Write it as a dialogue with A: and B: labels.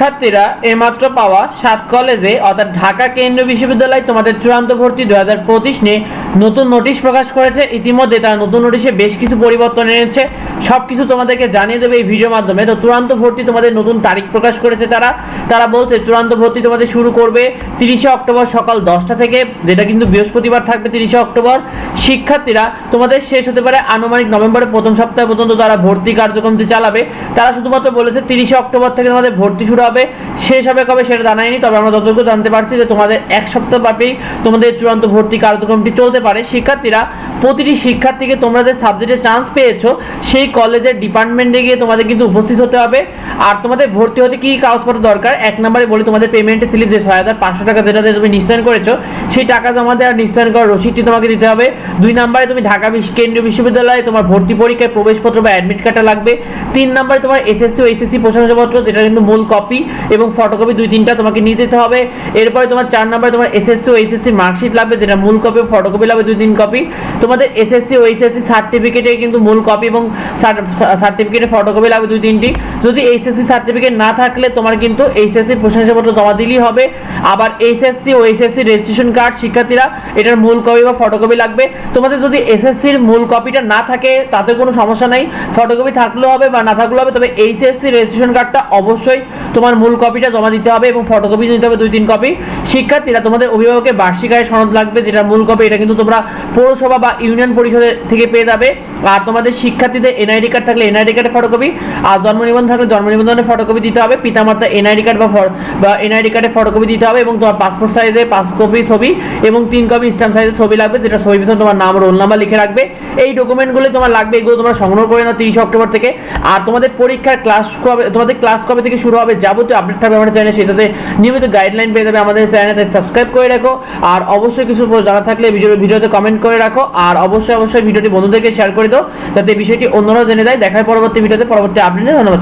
A: শিক্ষার্থীরা এইমাত্র পাওয়া সাত কলেজে, অর্থাৎ ঢাকা কেন্দ্রীয় বিশ্ববিদ্যালয় তোমাদের চূড়ান্ত ভর্তি দু হাজার পঁচিশ নিয়ে নতুন নোটিশ প্রকাশ করেছে। ইতিমধ্যে তারা নতুন নোটিশে বেশ কিছু পরিবর্তন এনেছে। সব কিছু তোমাদেরকে জানিয়ে দেবে এই ভিডিওর মাধ্যমে। তো চূড়ান্ত ভর্তি তোমাদের নতুন তারিখ প্রকাশ করেছে তারা। তারা বলছে, চূড়ান্ত ভর্তি তোমাদের শুরু করবে তিরিশে অক্টোবর সকাল দশটা থেকে, যেটা কিন্তু বৃহস্পতিবার থাকবে তিরিশে অক্টোবর। শিক্ষার্থীরা তোমাদের শেষ হতে পারে আনুমানিক নভেম্বরের প্রথম সপ্তাহ পর্যন্ত তারা ভর্তি কার্যক্রমটি চালাবে। তারা শুধুমাত্র বলেছে তিরিশে অক্টোবর থেকে তোমাদের ভর্তি শুরু হবে, শেষ হবে কবে সেটা জানায়নি তবে আমরা যতটুকু জানতে পারছি যে তোমাদের এক সপ্তাহ ব্যাপী তোমাদের চূড়ান্ত ভর্তি কার্যক্রমটি চলতে পারে। শিক্ষার্থীরা, প্রতিটি শিক্ষার্থীকে তোমরা যে সাবজেক্টে চান্স পেয়েছ, সেই কলেজের ডিপার্টমেন্টে গিয়ে তোমাদের কিন্তু উপস্থিত হতে হবে। আর তোমাদের ভর্তি হতে কি কাগজপত্র দরকার, এক নম্বরে বলি তোমাদের পেমেন্টের স্লিপ যে ছয় হাজার পাঁচশো টাকা যেটাতে তুমি নিশ্চয়ন করেছ, সেই টাকা জমা দেওয়ার নিশ্চয়ন করার রসিদটি তোমাকে দিতে হবে। দুই নম্বরে তুমি ঢাকা কেন্দ্রীয় বিশ্ববিদ্যালয়ে তোমার ভর্তি পরীক্ষায় প্রবেশপত্র বা অ্যাডমিট কার্ডটা লাগবে। তিন নম্বরে তোমার এসএসসি ও এসএসসি প্রশংসাপত্র, যেটা কিন্তু মূল কপি এবং ফটোকপি দুই তিনটা তোমাকে নিয়ে যেতে হবে এরপরে তোমার চার নম্বরে তোমার এসএসসি ও এইচএসসি মার্কশিট লাগবে যেটা মূল কপি ফটোকপি লাগবে দুই তিন কপি তোমাদের এসএসসি ও এইচএসসি সার্টিফিকেটে কিন্তু মূল কপি এবং সার্টিফিকেটের ফটোকপি লাগবে দুই তিনটি যদি এইচএসসি সার্টিফিকেট না থাকলে তোমার কিন্তু এইচএসসি প্রশংসাপত্র জমা দিলেই হবে আবার এইচএসসি ও এইচএসসি রেজিস্ট্রেশন কার্ড শিক্ষার্থীরা এটার মূল কপি বা ফটোকপি লাগবে তোমাদের যদি এসএসসির মূল কপিটা না থাকে তাতে কোনো সমস্যা নাই ফটোকপি থাকলেও হবে বা না থাকলেও হবে তবে এইচএসসি রেজিস্ট্রেশন কার্ডটা অবশ্যই তোমার মূল কপিটা জমা দিতে হবে এবং ফটোকপি দিতে হবে দুই তিন কপি শিক্ষার্থীরা, তোমাদের অভিভাবকের বার্ষিক আয় সনদ লাগবে, যেটা মূল কপি এটা কিন্তু তোমরা পৌরসভা বা ইউনিয়ন পরিষদের থেকে পেয়ে যাবে। আর তোমাদের শিক্ষার্থীদের এনআইডি কার্ড থাকলে এনআইডি কার্ডের ফটোকপি আর জন্ম নিবন্ধন থাকলে জন্ম নিবন্ধনের ফটোকপি দিতে হবে। পিতামাতা এনআইডি কার্ড বা এনআইডি কার্ডের ফটোকপি দিতে হবে এবং তোমার পাসপোর্ট সাইজে পাঁচ কপি ছবি এবং তিন কপি স্ট্যাম্প সাইজের ছবি লাগবে, যেটা ছবি পিছনে তোমার নাম রোল নাম্বার লিখে রাখবে। এই ডকুমেন্টগুলো তোমার লাগবে, এগুলো তোমরা সংগ্রহ করে নাও তিরিশ অক্টোবর থেকে। আর তোমাদের পরীক্ষার ক্লাস কবে, তোমাদের ক্লাস কবে থেকে শুরু হবে যাবতীয় আপডেট থাকবে আমাদের চ্যানেলে সেটাতে নিয়মিত গাইডলাইন পেয়ে যাবে আমাদের চ্যানেলে সাবস্ক্রাইব করে রাখো। আর অবশ্যই কিছু জানা থাকলে ভিডিও ভিডিওতে কমেন্ট করে রাখো। আর অবশ্যই অবশ্যই ভিডিওটি বন্ধুদেরকে শেয়ার করে দাও, যাতে বিষয়টি অন্যরাও জেনে দেয় দেখার পরবর্তী ভিডিওতে পরবর্তী আপডেটে ধন্যবাদ।